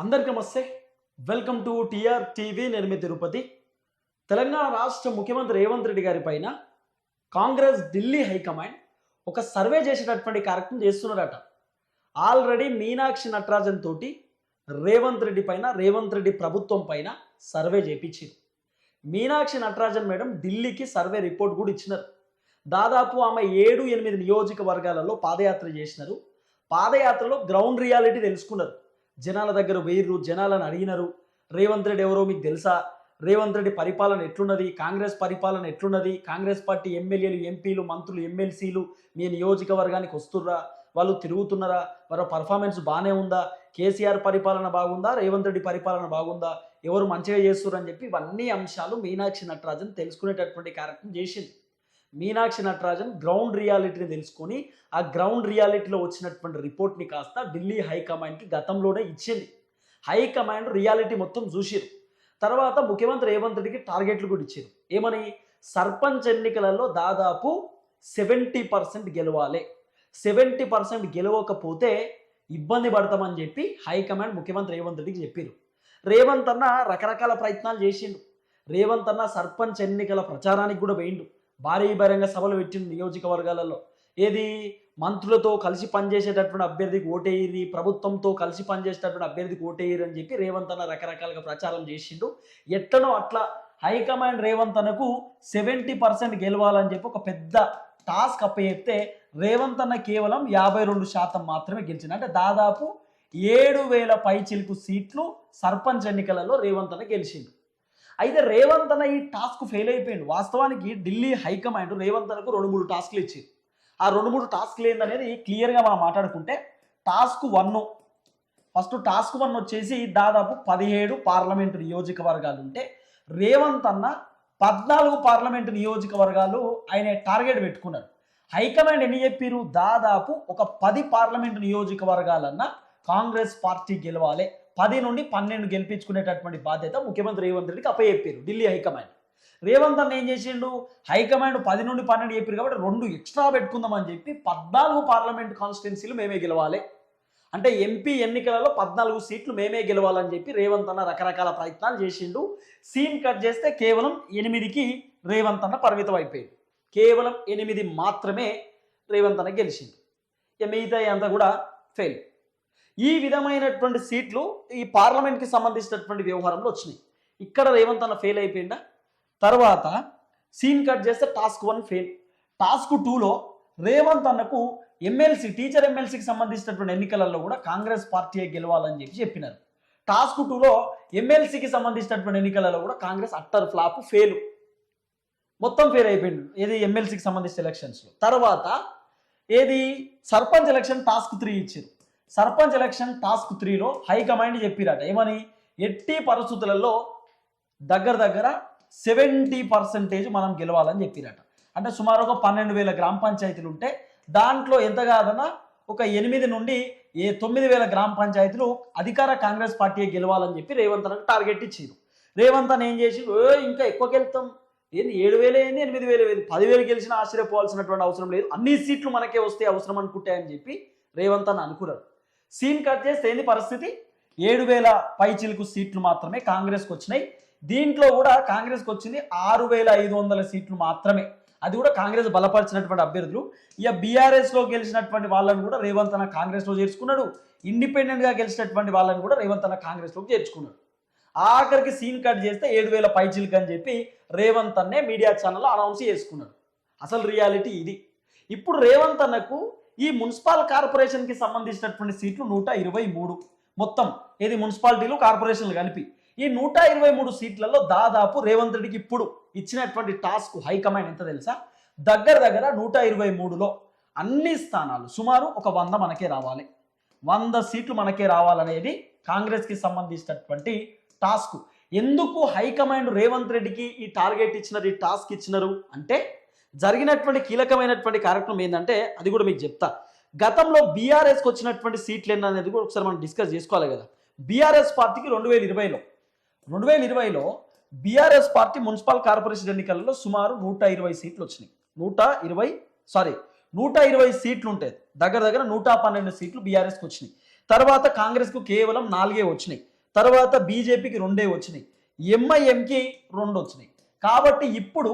అందరికీ నమస్తే. Welcome to TR TV. నేను మీ తిరుపతి. తెలంగాణ రాష్ట్ర ముఖ్యమంత్రి రేవంత్ రెడ్డి గారి పైన కాంగ్రెస్ ఢిల్లీ హైకమాండ్ ఒక సర్వే చేసేటటువంటి కార్యక్రమం చేస్తున్నారట. ఆల్రెడీ మీనాక్షి నటరాజన్ తోటి రేవంత్ రెడ్డి పైన రేవంత్ రెడ్డి ప్రభుత్వం పైన సర్వే చేపించింది. మీనాక్షి నటరాజన్ మేడం ఢిల్లీకి సర్వే రిపోర్ట్ కూడా ఇచ్చినారు. దాదాపు ఆమె ఏడు ఎనిమిది నియోజకవర్గాలలో పాదయాత్ర చేసినారు. పాదయాత్రలో గ్రౌండ్ రియాలిటీ తెలుసుకున్నారు. జనాల దగ్గర వేయరు జనాలను అడిగినారు. రేవంత్ రెడ్డి ఎవరో మీకు తెలుసా? రేవంత్ రెడ్డి పరిపాలన ఎట్లున్నది? కాంగ్రెస్ పరిపాలన ఎట్లున్నది? కాంగ్రెస్ పార్టీ ఎమ్మెల్యేలు ఎంపీలు మంత్రులు ఎమ్మెల్సీలు మీ నియోజకవర్గానికి వస్తుర్రా? వాళ్ళు తిరుగుతున్నారా? వారి పర్ఫార్మెన్స్ బాగానే ఉందా? కేసీఆర్ పరిపాలన బాగుందా? రేవంత్ రెడ్డి పరిపాలన బాగుందా? ఎవరు మంచిగా చేస్తుర్రు అని చెప్పి ఇవన్నీ అంశాలు మీనాక్షి నటరాజన్ తెలుసుకునేటటువంటి కార్యక్రమం చేసింది. మీనాక్షి నటరాజన్ గ్రౌండ్ రియాలిటీని తెలుసుకొని ఆ గ్రౌండ్ రియాలిటీలో వచ్చినటువంటి రిపోర్ట్ని కాస్త ఢిల్లీ హైకమాండ్కి గతంలోనే ఇచ్చింది. హైకమాండ్ రియాలిటీ మొత్తం చూసిరు. తర్వాత ముఖ్యమంత్రి రేవంత్ రెడ్డికి టార్గెట్లు కూడా ఇచ్చారు. ఏమని? సర్పంచ్ ఎన్నికలలో దాదాపు సెవెంటీ పర్సెంట్ గెలవాలి. సెవెంటీ పర్సెంట్ గెలవకపోతే ఇబ్బంది పడతామని చెప్పి హైకమాండ్ ముఖ్యమంత్రి రేవంత్ రెడ్డికి చెప్పారు. రేవంత్ అన్న రకరకాల ప్రయత్నాలు చేసిండు. రేవంత్ అన్న సర్పంచ్ ఎన్నికల ప్రచారానికి కూడా పోయిండు. భారీ బహిరంగ సభలు పెట్టిండు నియోజకవర్గాలలో. ఏది? మంత్రులతో కలిసి పనిచేసేటటువంటి అభ్యర్థికి ఓటేయిరి ప్రభుత్వంతో కలిసి పనిచేసేటటువంటి అభ్యర్థికి ఓటేయిరి అని చెప్పి రేవంత్ అన్న రకరకాలుగా ప్రచారం చేసిండు. ఎట్లనో అట్లా హైకమాండ్ రేవంత్ అన్నకు సెవెంటీ పర్సెంట్ గెలవాలని చెప్పి ఒక పెద్ద టాస్క్ అప్పచెప్తే రేవంత్ అన్న కేవలం యాభై రెండు శాతం మాత్రమే గెలిచింది అంటే దాదాపు ఏడు వేల పైచిలుకు సీట్లు సర్పంచ్ ఎన్నికలలో రేవంత్ అన్న గెలిచిండు. అయితే రేవంత్ అన్న ఈ టాస్క్ ఫెయిల్ అయిపోయింది వాస్తవానికి ఢిల్లీ హైకమాండ్ రేవంత్ అన్నకు రెండు మూడు టాస్క్లు ఇచ్చింది. ఆ రెండు మూడు టాస్క్లు ఏందనేది క్లియర్గా మనం మాట్లాడుకుంటే task one first task one వచ్చేసి దాదాపు పదిహేడు పార్లమెంటు నియోజకవర్గాలు ఉంటే రేవంత్ అన్న పద్నాలుగు పార్లమెంటు నియోజకవర్గాలు ఆయన టార్గెట్ పెట్టుకున్నారు. హైకమాండ్ ఎన్ని చెప్పారు దాదాపు ఒక పది పార్లమెంటు నియోజకవర్గాలన్నా కాంగ్రెస్ పార్టీ గెలవాలి. పది నుండి పన్నెండు గెలిపించుకునేటటువంటి బాధ్యత ముఖ్యమంత్రి రేవంత్ రెడ్డికి అప్పచెప్పారు ఢిల్లీ హైకమాండ్. రేవంత్ అన్న ఏం చేసిండు? హైకమాండ్ పది నుండి పన్నెండు చెప్పారు కాబట్టి రెండు ఎక్స్ట్రా పెట్టుకుందామని చెప్పి పద్నాలుగు పార్లమెంట్ కాన్స్టిట్యున్సీలు మేమే గెలవాలి. అంటే ఎంపీ ఎన్నికలలో పద్నాలుగు సీట్లు మేమే గెలవాలని చెప్పి రేవంత్ అన్న రకరకాల ప్రయత్నాలు చేసిండు. సీన్ కట్ చేస్తే కేవలం ఎనిమిదికి రేవంత్ అన్న పరిమితం అయిపోయింది కేవలం ఎనిమిది మాత్రమే రేవంత్ అన్న గెలిచిండు ఇక మిగతా అంతా కూడా ఫెయిల్. ఈ విధమైనటువంటి సీట్లు ఈ పార్లమెంట్కి సంబంధించినటువంటి వ్యవహారంలో వచ్చినాయి. ఇక్కడ రేవంత్ అన్న ఫెయిల్ అయిపోయిందా? తర్వాత సీన్ కట్ చేస్తే టాస్క్ వన్ ఫెయిల్ టాస్క్ టూలో రేవంత్ అన్నకు ఎమ్మెల్సీ టీచర్ ఎమ్మెల్సీకి సంబంధించినటువంటి ఎన్నికలలో కూడా కాంగ్రెస్ పార్టీ గెలవాలని చెప్పి చెప్పినారు. టాస్క్ టూలో ఎమ్మెల్సీకి సంబంధించినటువంటి ఎన్నికలలో కూడా కాంగ్రెస్ అట్టర్ ఫ్లాప్ ఫెయిల్ మొత్తం ఫెయిల్ అయిపోయింది. ఏది ఎమ్మెల్సీకి సంబంధించిన ఎలక్షన్స్లో తర్వాత ఏది సర్పంచ్ ఎలక్షన్ టాస్క్ త్రీ ఇచ్చారు. సర్పంచ్ ఎలక్షన్ టాస్క్ త్రీలో హైకమాండ్ చెప్పిరట. ఏమని? ఎట్టి పరిస్థితులలో దగ్గర దగ్గర సెవెంటీ పర్సెంటేజ్ మనం గెలవాలని చెప్పిరట. అంటే సుమారు ఒక పన్నెండు వేల గ్రామ పంచాయతీలు ఉంటే దాంట్లో ఎంత కాదన్నా ఒక ఎనిమిది నుండి ఏ తొమ్మిది వేల గ్రామ పంచాయతీలు అధికార కాంగ్రెస్ పార్టీ గెలవాలని చెప్పి రేవంత్ అన్నకు టార్గెట్ ఇచ్చారు. రేవంత్ అని ఏం చేసి "ఓ, ఇంకా ఎక్కువ గెలుతాం. ఏంది ఏడు వేలు ఏంది ఎనిమిది వేలు ఏంది? పదివేలు గెలిచినా ఆశ్చర్యపోవాల్సినటువంటి అవసరం లేదు. అన్ని సీట్లు మనకే వస్తే అవసరం అనుకుంటాయని చెప్పి రేవంత్ అని అనుకున్నారు. సీన్ కట్ చేస్తే ఏంది పరిస్థితి? ఏడు వేల పైచిలకు సీట్లు మాత్రమే కాంగ్రెస్కి వచ్చినాయి. దీంట్లో కూడా కాంగ్రెస్కి వచ్చింది ఆరు వేల ఐదు వందల సీట్లు మాత్రమే. అది కూడా కాంగ్రెస్ బలపరిచినటువంటి అభ్యర్థులు. ఇక బీఆర్ఎస్లో గెలిచినటువంటి వాళ్ళని కూడా రేవంత్ అన్న కాంగ్రెస్లో చేర్చుకున్నాడు. ఇండిపెండెంట్గా గెలిచినటువంటి వాళ్ళని కూడా రేవంత్ అన్న కాంగ్రెస్లోకి చేర్చుకున్నాడు. ఆఖరికి సీన్ కట్ చేస్తే ఏడు వేల పైచిలకు అని చెప్పి రేవంత్ అన్నే మీడియా ఛానల్లో అనౌన్స్ చేసుకున్నాడు. అసలు రియాలిటీ ఇది. ఇప్పుడు రేవంత్ అన్నకు ఈ మున్సిపల్ కార్పొరేషన్కి సంబంధించినటువంటి సీట్లు నూట ఇరవై మూడు. మొత్తం ఏది మున్సిపాలిటీలు కార్పొరేషన్లు కలిపి. ఈ నూట ఇరవై మూడు సీట్లలో దాదాపు రేవంత్ రెడ్డికి ఇప్పుడు ఇచ్చినటువంటి టాస్క్ హైకమాండ్ ఎంత తెలుసా? దగ్గర దగ్గర నూట ఇరవై మూడులో అన్ని స్థానాలు సుమారు ఒక వంద మనకే రావాలి. వంద సీట్లు మనకే రావాలనేది కాంగ్రెస్కి సంబంధించినటువంటి టాస్క్. ఎందుకు హైకమాండ్ రేవంత్ రెడ్డికి ఈ టార్గెట్ ఇచ్చినారు ఈ టాస్క్ ఇచ్చినారు? అంటే జరిగినటువంటి కీలకమైనటువంటి కార్యక్రమం ఏంటంటే అది కూడా మీకు చెప్తా. గతంలో బీఆర్ఎస్కి వచ్చినటువంటి సీట్లు ఎన్ని అనేది కూడా ఒకసారి మనం డిస్కస్ చేసుకోవాలి కదా. బీఆర్ఎస్ పార్టీకి రెండు వేల ఇరవైలో రెండు వేల ఇరవైలో బీఆర్ఎస్ పార్టీ మున్సిపల్ కార్పొరేషన్ ఎన్నికలలో సుమారు నూట ఇరవై సీట్లు వచ్చినాయి. నూట ఇరవై సారీ నూట ఇరవై సీట్లు ఉంటాయి దగ్గర దగ్గర నూట పన్నెండు సీట్లు బీఆర్ఎస్కి వచ్చినాయి. తర్వాత కాంగ్రెస్కు కేవలం నాలుగే వచ్చినాయి. తర్వాత బీజేపీకి రెండే వచ్చినాయి. ఎంఐఎంకి రెండు వచ్చినాయి. కాబట్టి ఇప్పుడు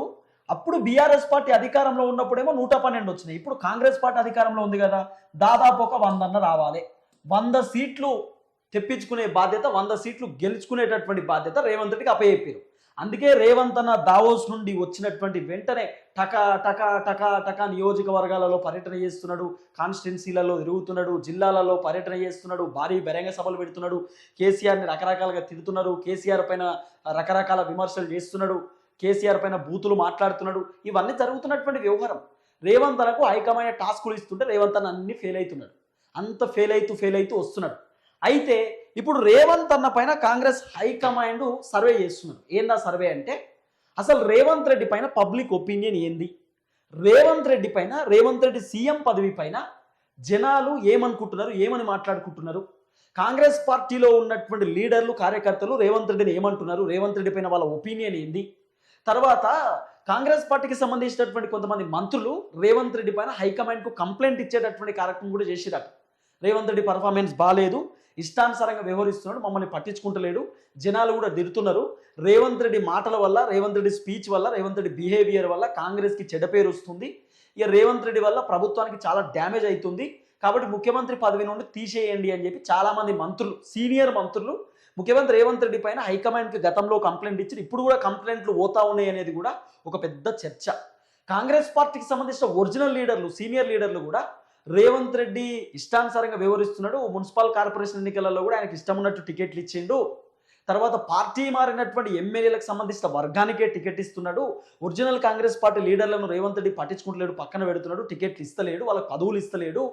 అప్పుడు బీఆర్ఎస్ పార్టీ అధికారంలో ఉన్నప్పుడేమో నూట పన్నెండు వచ్చినాయి. ఇప్పుడు కాంగ్రెస్ పార్టీ అధికారంలో ఉంది కదా దాదాపు ఒక వంద అన్న రావాలి. వంద సీట్లు తెప్పించుకునే బాధ్యత వంద సీట్లు గెలుచుకునేటటువంటి బాధ్యత రేవంత్ రెడ్డికి అప్పచెప్పారు అందుకే రేవంత్ అన్న దావోస్ నుండి వచ్చినటువంటి వెంటనే టక టక టక టక నియోజకవర్గాలలో పర్యటన చేస్తున్నాడు కాన్స్టిట్యున్సీలలో తిరుగుతున్నాడు జిల్లాలలో పర్యటన చేస్తున్నాడు భారీ బహిరంగ సభలు పెడుతున్నాడు కేసీఆర్ని రకరకాలుగా తిడుతున్నారు కేసీఆర్ పైన రకరకాల విమర్శలు చేస్తున్నాడు. కేసీఆర్ పైన బూతులు మాట్లాడుతున్నాడు. ఇవన్నీ జరుగుతున్నటువంటి వ్యవహారం. రేవంత్ తనకు ఐకమైన టాస్కులు ఇస్తుంటే రేవంత్ అన్న అన్ని ఫెయిల్ అవుతున్నాడు. అంత ఫెయిల్ అవుతూ ఫెయిల్ అవుతూ వస్తున్నాడు. అయితే ఇప్పుడు రేవంత్ అన్న పైన కాంగ్రెస్ హైకమాండ్ సర్వే చేస్తున్నారు ఏందా సర్వే అంటే? అసలు రేవంత్ రెడ్డి పైన పబ్లిక్ ఒపీనియన్ ఏంది? రేవంత్ రెడ్డి పైన రేవంత్ రెడ్డి సీఎం పదవి పైన జనాలు ఏమనుకుంటున్నారు ఏమని మాట్లాడుకుంటున్నారు? కాంగ్రెస్ పార్టీలో ఉన్నటువంటి లీడర్లు కార్యకర్తలు రేవంత్ రెడ్డిని ఏమంటున్నారు? రేవంత్ రెడ్డి పైన వాళ్ళ ఒపీనియన్ ఏంది? తర్వాత కాంగ్రెస్ పార్టీకి సంబంధించినటువంటి కొంతమంది మంత్రులు రేవంత్ రెడ్డి పైన హైకమాండ్కు కంప్లైంట్ ఇచ్చేటటువంటి కార్యక్రమం కూడా చేసిరట. రేవంత్ రెడ్డి పర్ఫార్మెన్స్ బాగాలేదు ఇష్టానుసారంగా వ్యవహరిస్తున్నాడు. మమ్మల్ని పట్టించుకుంటలేడు. జనాలు కూడా తిడుతున్నారు. రేవంత్ రెడ్డి మాటల వల్ల రేవంత్ రెడ్డి స్పీచ్ వల్ల రేవంత్ రెడ్డి బిహేవియర్ వల్ల కాంగ్రెస్కి చెడ్డ పేరు వస్తుంది. ఇక రేవంత్ రెడ్డి వల్ల ప్రభుత్వానికి చాలా డ్యామేజ్ అవుతుంది. కాబట్టి ముఖ్యమంత్రి పదవి నుండి తీసేయండి అని చెప్పి చాలామంది మంత్రులు సీనియర్ మంత్రులు ముఖ్యమంత్రి రేవంత్ రెడ్డి పైన హైకమాండ్కి గతంలో కంప్లైంట్ ఇచ్చి ఇప్పుడు కూడా కంప్లైంట్లు పోతా ఉన్నాయి అనేది కూడా ఒక పెద్ద చర్చ. కాంగ్రెస్ పార్టీకి సంబంధించిన ఒరిజినల్ లీడర్లు సీనియర్ లీడర్లు కూడా రేవంత్ రెడ్డి ఇష్టానుసారంగా వ్యవహరిస్తున్నాడు. మున్సిపల్ కార్పొరేషన్ ఎన్నికలలో కూడా ఆయనకి ఇష్టం ఉన్నట్టు టికెట్లు ఇచ్చిండు. తర్వాత పార్టీ మారినటువంటి ఎమ్మెల్యేలకు సంబంధించిన వర్గానికే టికెట్ ఇస్తున్నాడు. ఒరిజినల్ కాంగ్రెస్ పార్టీ లీడర్లను రేవంత్ రెడ్డి పట్టించుకుంటలేడు పక్కన పెడుతున్నాడు టికెట్లు ఇస్తలేడు వాళ్ళకి పదవులు ఇస్తలేడు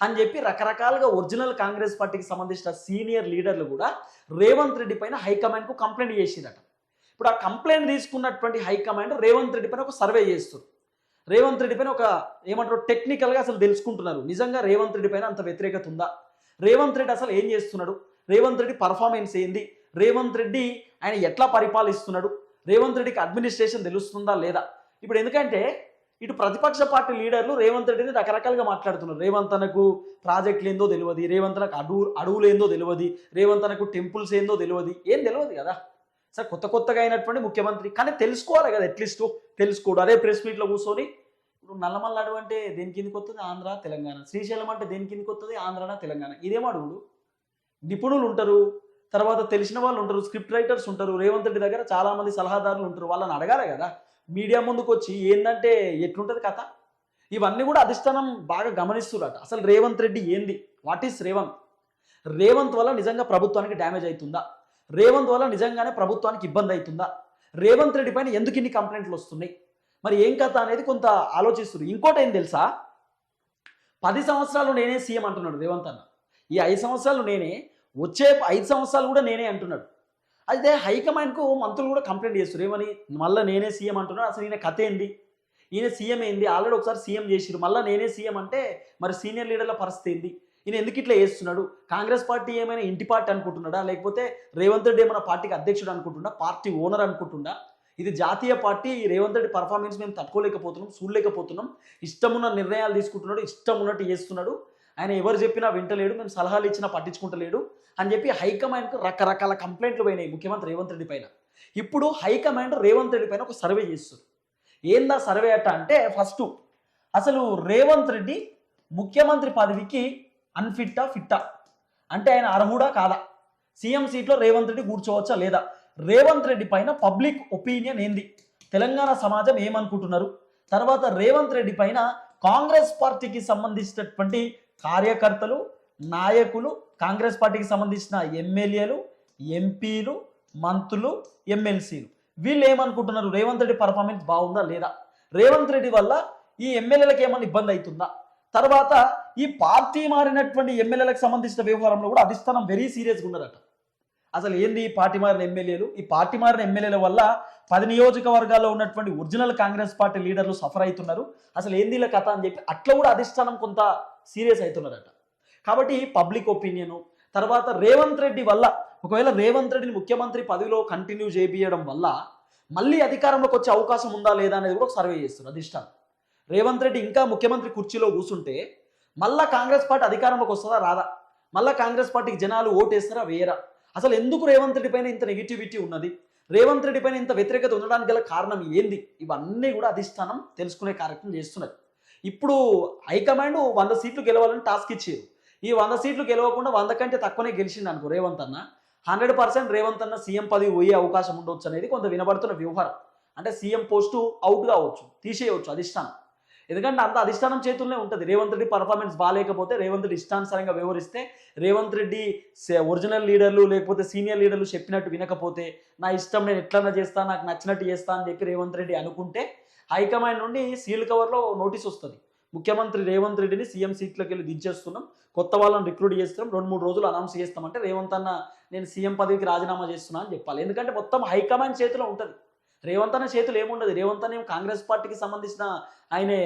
అని చెప్పి రకరకాలుగా ఒరిజినల్ కాంగ్రెస్ పార్టీకి సంబంధించిన సీనియర్ లీడర్లు కూడా రేవంత్ రెడ్డి పైన హైకమాండ్కు కంప్లైంట్ చేసిందట. ఇప్పుడు ఆ కంప్లైంట్ తీసుకున్నటువంటి హైకమాండ్ రేవంత్ రెడ్డి పైన ఒక సర్వే చేస్తారు. రేవంత్ రెడ్డి పైన ఒక ఏమంటారు టెక్నికల్గా అసలు తెలుసుకుంటున్నారు. నిజంగా రేవంత్ రెడ్డి పైన అంత వ్యతిరేకత ఉందా? రేవంత్ రెడ్డి అసలు ఏం చేస్తున్నాడు? రేవంత్ రెడ్డి పర్ఫార్మెన్స్ ఏంది? రేవంత్ రెడ్డి ఆయన ఎట్లా పరిపాలిస్తున్నాడు? రేవంత్ రెడ్డికి అడ్మినిస్ట్రేషన్ తెలుస్తుందా లేదా? ఇప్పుడు ఎందుకంటే ఇటు ప్రతిపక్ష పార్టీ లీడర్లు రేవంత్ రెడ్డిని రకరకాలుగా మాట్లాడుతున్నారు. రేవంత్ అనకు ప్రాజెక్టులు ఏందో తెలియదు. రేవంత్ అనకు అడుగు అడవులు ఏందో తెలియదు. రేవంత్ అనకు టెంపుల్స్ ఏందో తెలియదు. ఏం తెలియదు కదా? సార్ కొత్త కొత్తగా అయినటువంటి ముఖ్యమంత్రి. కానీ తెలుసుకోవాలి కదా అట్లీస్ట్. తెలుసుకోడు. అదే ప్రెస్ మీట్లో కూర్చొని ఇప్పుడు నల్లమల్ల అడవి అంటే దేని కిందకి వస్తుంది? ఆంధ్ర తెలంగాణ. శ్రీశైలం అంటే దేని కిందకి వస్తుంది? ఆంధ్రనా తెలంగాణ? ఇదేం అడుగుడు నిపుణులు ఉంటారు. తర్వాత తెలిసిన వాళ్ళు ఉంటారు. స్క్రిప్ట్ రైటర్స్ ఉంటారు. రేవంత్ రెడ్డి దగ్గర చాలా మంది సలహాదారులు ఉంటారు. వాళ్ళని అడగాలి కదా? మీడియా ముందుకు వచ్చి ఏంటంటే ఎట్లుంటుంది కథ? ఇవన్నీ కూడా అధిష్టానం బాగా గమనిస్తున్నట అసలు రేవంత్ రెడ్డి ఏంది? వాట్ ఈస్ రేవంత్ రేవంత్ వల్ల నిజంగా ప్రభుత్వానికి డ్యామేజ్ అవుతుందా రేవంత్ వల్ల నిజంగానే ప్రభుత్వానికి ఇబ్బంది అవుతుందా రేవంత్ రెడ్డి పైన ఎందుకు ఇన్ని కంప్లైంట్లు వస్తున్నాయి? మరి ఏం కథ అనేది కొంత ఆలోచిస్తున్నారు ఇంకోటి ఏం తెలుసా? పది సంవత్సరాలు నేనే సీఎం అంటున్నాడు రేవంత్ అన్న. ఈ ఐదు సంవత్సరాలు నేనే వచ్చే ఐదు సంవత్సరాలు కూడా నేనే అంటున్నాడు. అయితే హైకమాండ్కు మంత్రులు కూడా కంప్లైంట్ చేస్తారు ఏమని? మళ్ళీ నేనే సీఎం అంటున్నాను అసలు ఈయన కథ ఏంది? ఈయన సీఎం ఏంది? ఆల్రెడీ ఒకసారి సీఎం చేసిరు మళ్ళీ నేనే సీఎం అంటే మరి సీనియర్ లీడర్ల పరిస్థితి ఏంది? ఈయన ఎందుకు ఇట్లా చేస్తున్నాడు? కాంగ్రెస్ పార్టీ ఏమైనా ఇంటి పార్టీ అనుకుంటున్నాడా? లేకపోతే రేవంత్ రెడ్డి ఏమైనా పార్టీకి అధ్యక్షుడు అనుకుంటున్నా పార్టీ ఓనర్ అనుకుంటున్నా ఇది జాతీయ పార్టీ ఈ రేవంత్ రెడ్డి పర్ఫార్మెన్స్ మేము తట్టుకోలేకపోతున్నాం చూడలేకపోతున్నాం. ఇష్టమున్న నిర్ణయాలు తీసుకుంటున్నాడు ఇష్టం ఉన్నట్టు చేస్తున్నాడు. ఆయన ఎవరు చెప్పినా వింటలేడు మేము సలహాలు ఇచ్చినా పట్టించుకుంటలేడు. అని చెప్పి హైకమాండ్కు రకరకాల కంప్లైంట్లు పోయినాయి ముఖ్యమంత్రి రేవంత్ రెడ్డి పైన. ఇప్పుడు హైకమాండ్ రేవంత్ రెడ్డి పైన ఒక సర్వే చేస్తారు ఏందా సర్వే అట్ట అంటే ఫస్ట్ అసలు రేవంత్ రెడ్డి ముఖ్యమంత్రి పదవికి అన్ఫిట్టా ఫిట్టా? అంటే ఆయన అర్హుడా కాదా? సీఎం సీట్లో రేవంత్ రెడ్డి కూర్చోవచ్చా లేదా? రేవంత్ రెడ్డి పైన పబ్లిక్ ఒపీనియన్ ఏంది? తెలంగాణ సమాజం ఏమనుకుంటున్నారు? తర్వాత రేవంత్ రెడ్డి పైన కాంగ్రెస్ పార్టీకి సంబంధించినటువంటి కార్యకర్తలు నాయకులు కాంగ్రెస్ పార్టీకి సంబంధించిన ఎమ్మెల్యేలు ఎంపీలు మంత్రులు ఎమ్మెల్సీలు. వీళ్ళు ఏమనుకుంటున్నారు? రేవంత్ రెడ్డి పర్ఫార్మెన్స్ బాగుందా లేదా? రేవంత్ రెడ్డి వల్ల ఈ ఎమ్మెల్యేలకు ఏమైనా ఇబ్బంది అవుతుందా? తర్వాత ఈ పార్టీ మారినటువంటి ఎమ్మెల్యేలకు సంబంధించిన వ్యవహారంలో కూడా అధిష్టానం వెరీ సీరియస్గా ఉన్నారట. అసలు ఏంది ఈ పార్టీ మారిన ఎమ్మెల్యేలు? ఈ పార్టీ మారిన ఎమ్మెల్యేల వల్ల పది నియోజకవర్గాల్లో ఉన్నటువంటి ఒరిజినల్ కాంగ్రెస్ పార్టీ లీడర్లు సఫర్ అవుతున్నారు. అసలు ఏంది ఇలా కథ అని చెప్పి అట్లా కూడా అధిష్టానం కొంత సీరియస్ అవుతున్నారట. కాబట్టి పబ్లిక్ ఒపీనియన్. తర్వాత రేవంత్ రెడ్డి వల్ల ఒకవేళ రేవంత్ రెడ్డిని ముఖ్యమంత్రి పదవిలో కంటిన్యూ చేపియడం వల్ల మళ్ళీ అధికారంలోకి వచ్చే అవకాశం ఉందా లేదా అనేది కూడా సర్వే చేస్తున్నారు అధిష్టానం. రేవంత్ రెడ్డి ఇంకా ముఖ్యమంత్రి కుర్చీలో కూర్చుంటే మళ్ళా కాంగ్రెస్ పార్టీ అధికారంలోకి వస్తుందా రాదా? మళ్ళీ కాంగ్రెస్ పార్టీకి జనాలు ఓటేస్తారా వేయరా? అసలు ఎందుకు రేవంత్ రెడ్డి పైన ఇంత నెగిటివిటీ ఉన్నది? రేవంత్ రెడ్డి పైన ఇంత వ్యతిరేకత ఉండడానికి గల కారణం ఏంది? ఇవన్నీ కూడా అధిష్టానం తెలుసుకునే కార్యక్రమం చేస్తున్నది. ఇప్పుడు హైకమాండ్ వంద సీట్లు గెలవాలని టాస్క్ ఇచ్చారు. ఈ వంద సీట్లు గెలవకుండా వంద కంటే తక్కువనే గెలిచింది అనుకో రేవంత్ అన్న. హండ్రెడ్ పర్సెంట్ రేవంత్ అన్న సీఎం పదవి పోయే అవకాశం ఉండొచ్చు అనేది కొంత వినబడుతున్న వ్యవహారం. అంటే సీఎం పోస్టు అవుట్ కావచ్చు తీసేయవచ్చు అధిష్టానం. ఎందుకంటే అంత అధిష్టానం చేతుల్లోనే ఉంటుంది. రేవంత్ రెడ్డి పర్ఫార్మెన్స్ బాగాలేకపోతే రేవంత్ రెడ్డి ఇష్టానుసారంగా వ్యవహరిస్తే రేవంత్ రెడ్డి ఒరిజినల్ లీడర్లు లేకపోతే సీనియర్ లీడర్లు చెప్పినట్టు వినకపోతే నా ఇష్టం నేను ఎట్లన్నా చేస్తాను నాకు నచ్చినట్టు చేస్తాను అని చెప్పి రేవంత్ రెడ్డి అనుకుంటే హైకమాండ్ నుండి సీల్ కవర్లో నోటీస్ వస్తుంది. ముఖ్యమంత్రి రేవంత్ రెడ్డిని సీఎం సీట్లోకి వెళ్ళి దించేస్తున్నాం. కొత్త వాళ్ళని రిక్రూట్ చేస్తున్నాం. రెండు మూడు రోజులు అనౌన్స్ చేస్తామంటే రేవంత్ అన్న నేను సీఎం పదవికి రాజీనామా చేస్తున్నా అని చెప్పాలి. ఎందుకంటే మొత్తం హైకమాండ్ చేతిలో ఉంటుంది. రేవంత్ అన్న చేతులు ఏముండదు. రేవంత్ అన్న కాంగ్రెస్ పార్టీకి సంబంధించిన ఆయనే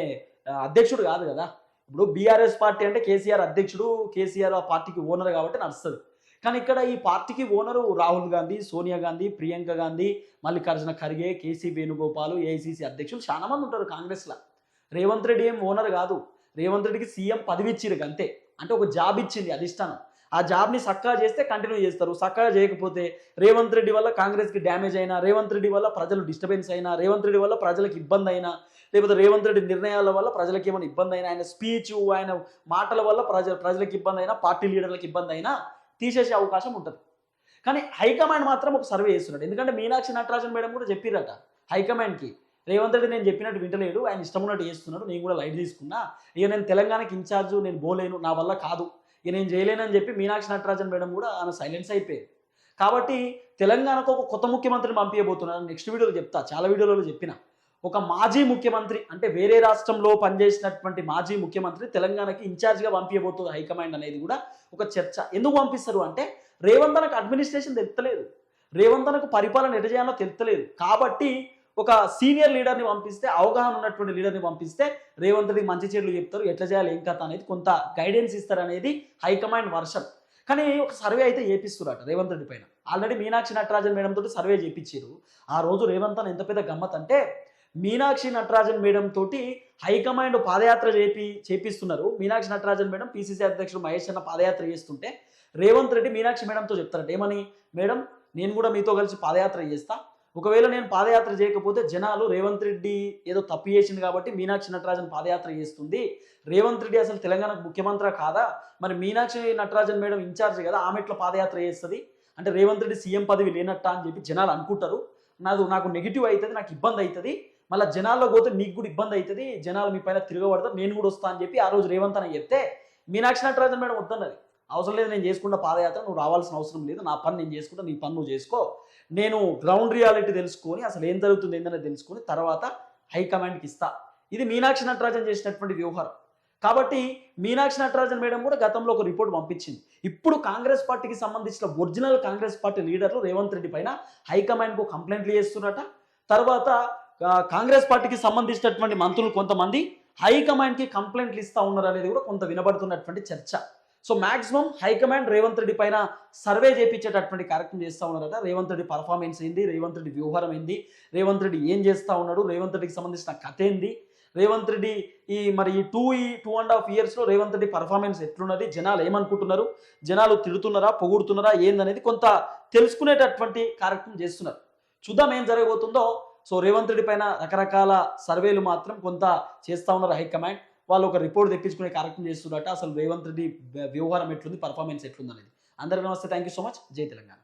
అధ్యక్షుడు కాదు కదా. ఇప్పుడు బీఆర్ఎస్ పార్టీ అంటే కేసీఆర్ అధ్యక్షుడు. కేసీఆర్ ఆ పార్టీకి ఓనర్ కాబట్టి నడుస్తుంది. కానీ ఇక్కడ ఈ పార్టీకి owner Rahul Gandhi Sonia Gandhi Priyanka Gandhi Mallikarjuna Kharge KC Venugopal AICC అధ్యక్షులు చాలామంది ఉంటారు కాంగ్రెస్లో. రేవంత్ రెడ్డి ఏం ఓనర్ కాదు. రేవంత్ రెడ్డికి సీఎం పదవి ఇచ్చిరు అంతే అంటే ఒక జాబ్ ఇచ్చింది అధిష్టానం ఆ జాబ్ని సక్కగా చేస్తే కంటిన్యూ చేస్తారు. సక్కగా చేయకపోతే రేవంత్ రెడ్డి వల్ల కాంగ్రెస్కి డ్యామేజ్ అయినా రేవంత్ రెడ్డి వల్ల ప్రజలు డిస్టర్బెన్స్ అయినా రేవంత్ రెడ్డి వల్ల ప్రజలకు ఇబ్బంది అయినా లేకపోతే రేవంత్ రెడ్డి నిర్ణయాల వల్ల ప్రజలకు ఏమైనా ఇబ్బంది అయినా ఆయన స్పీచ్ ఆయన మాటల వల్ల ప్రజ ప్రజలకు ఇబ్బంది అయినా పార్టీ లీడర్లకు ఇబ్బంది అయినా తీసేసే అవకాశం ఉంటుంది. కానీ హైకమాండ్ మాత్రం ఒక సర్వే చేస్తున్నాడు. ఎందుకంటే మీనాక్షి నటరాజన్ మేడం కూడా చెప్పిరట హైకమాండ్కి రేవంత్ రెడ్డి నేను చెప్పినట్టు వింటలేడు. ఆయన ఇష్టం ఉన్నట్టు చేస్తున్నాడు. నేను కూడా లైట్ తీసుకున్నా. ఇక నేను తెలంగాణకి ఇన్ఛార్జ్ నేను పోలేను నా వల్ల కాదు. ఇక నేను చేయలేనని చెప్పి మీనాక్షి నటరాజన్ మేడం కూడా ఆమె సైలెన్స్ అయిపోయారు. కాబట్టి తెలంగాణకు ఒక కొత్త ముఖ్యమంత్రిని పంపించబోతున్నాను. నెక్స్ట్ వీడియోలో చెప్తా. చాలా వీడియోలలో చెప్పిన. ఒక మాజీ ముఖ్యమంత్రి అంటే వేరే రాష్ట్రంలో పనిచేసినటువంటి మాజీ ముఖ్యమంత్రి తెలంగాణకి ఇన్ఛార్జ్గా పంపించబోతుంది హైకమాండ్ అనేది కూడా ఒక చర్చ. ఎందుకు పంపిస్తారు అంటే రేవంత్ అడ్మినిస్ట్రేషన్ తెలుస్తలేదు రేవంత్ పరిపాలన ఎట చేయాలో తెలుస్తలేదు కాబట్టి ఒక సీనియర్ లీడర్ని పంపిస్తే అవగాహన ఉన్నటువంటి లీడర్ని పంపిస్తే రేవంత్ రెడ్డి మంచి చెడులు చెప్తారు. ఎట్లా చేయాలి ఏం కథ అనేది కొంత గైడెన్స్ ఇస్తారు అనేది హైకమాండ్ వర్షన్ కానీ ఒక సర్వే అయితే చేపిస్తున్నారట రేవంత్ రెడ్డి పైన. ఆల్రెడీ మీనాక్షి నటరాజన్ మేడం తోటి సర్వే చేయించారు ఆ రోజు రేవంత్ అని ఎంత పెద్ద గమ్మత్ అంటే మీనాక్షి నటరాజన్ మేడం తోటి హైకమాండ్ పాదయాత్ర చేపి చేపిస్తున్నారు. మీనాక్షి నటరాజన్ మేడం పిసిసి అధ్యక్షుడు మహేష్ అన్న పాదయాత్ర చేస్తుంటే రేవంత్ రెడ్డి మీనాక్షి మేడంతో చెప్తారట ఏమని? మేడం నేను కూడా మీతో కలిసి పాదయాత్ర చేస్తా. ఒకవేళ నేను పాదయాత్ర చేయకపోతే జనాలు రేవంత్ రెడ్డి ఏదో తప్పు చేసింది కాబట్టి మీనాక్షి నటరాజన్ పాదయాత్ర చేస్తుంది. రేవంత్ రెడ్డి అసలు తెలంగాణకు ముఖ్యమంత్రి కాదా? మరి మీనాక్షి నటరాజన్ మేడం ఇన్ఛార్జ్ కదా ఆమె ఇట్లా పాదయాత్ర చేస్తుంది? అంటే రేవంత్ రెడ్డి సీఎం పదవి లేనట్ట అని చెప్పి జనాలు అనుకుంటారు. నాది నాకు నెగిటివ్ అవుతుంది నాకు ఇబ్బంది అవుతుంది మళ్ళీ జనాల్లో పోతే మీకు కూడా ఇబ్బంది అవుతుంది జనాలు మీ పైన తిరగబడతారు నేను కూడా వస్తాను అని చెప్పి ఆ రోజు రేవంత్ అని చెప్తే మీనాక్షి నటరాజన్ మేడం వద్దన్నది. అవసరం లేదు నేను చేసుకున్న పాదయాత్ర నువ్వు రావాల్సిన అవసరం లేదు నా పని నేను చేసుకుంటా నీ పని నువ్వు చేసుకో. నేను గ్రౌండ్ రియాలిటీ తెలుసుకొని అసలు ఏం జరుగుతుంది ఏందనేది తెలుసుకొని తర్వాత హైకమాండ్కి ఇస్తా. ఇది మీనాక్షి నటరాజన్ చేసినటువంటి వ్యవహారం కాబట్టి మీనాక్షి నటరాజన్ మేడం కూడా గతంలో ఒక రిపోర్ట్ పంపించింది. ఇప్పుడు కాంగ్రెస్ పార్టీకి సంబంధించిన ఒరిజినల్ కాంగ్రెస్ పార్టీ లీడర్లు రేవంత్ రెడ్డి పైన హైకమాండ్కు కంప్లైంట్లు చేస్తున్నట తర్వాత కాంగ్రెస్ పార్టీకి సంబంధించినటువంటి మంత్రులు కొంతమంది హైకమాండ్కి కంప్లైంట్లు ఇస్తా ఉన్నారు అనేది కూడా కొంత వినబడుతున్నటువంటి చర్చ. So maximum high command Revanth Reddy పైన సర్వే చేపించేటటువంటి కార్యక్రమం చేస్తూ ఉన్నారట. రేవంత్ రెడ్డి పర్ఫార్మెన్స్ ఏంది? రేవంత్ రెడ్డి వ్యూహారం ఏంది? రేవంత్ రెడ్డి ఏం చేస్తా ఉన్నాడు? రేవంత్ రెడ్డికి సంబంధించిన కథ ఏంది? రేవంత్ రెడ్డి ఈ మరి ఈ టూ ఈ టూ అండ్ హాఫ్ ఇయర్స్లో రేవంత్ రెడ్డి పర్ఫార్మెన్స్ ఎట్లున్నది? జనాలు ఏమనుకుంటున్నారు? జనాలు తిడుతున్నారా? పొగుడుతున్నారా? ఏందనేది కొంత తెలుసుకునేటటువంటి కార్యక్రమం చేస్తున్నారు. చూద్దాం ఏం జరగబోతుందో. సో రేవంత్ రెడ్డి పైన రకరకాల సర్వేలు మాత్రం కొంత చేస్తా ఉన్నారు హైకమాండ్. వాళ్ళు ఒక రిపోర్ట్ తెప్పించుకునే కార్యక్రమం చేస్తున్నట్టు అసలు రేవంత్ రెడ్డి వ్యవహారం ఎట్లుంది? పర్ఫార్మెన్స్ ఎట్లుంది అనేది అందరికీ నమస్తే. థ్యాంక్ యూ సో మచ్ జై తెలంగాణ.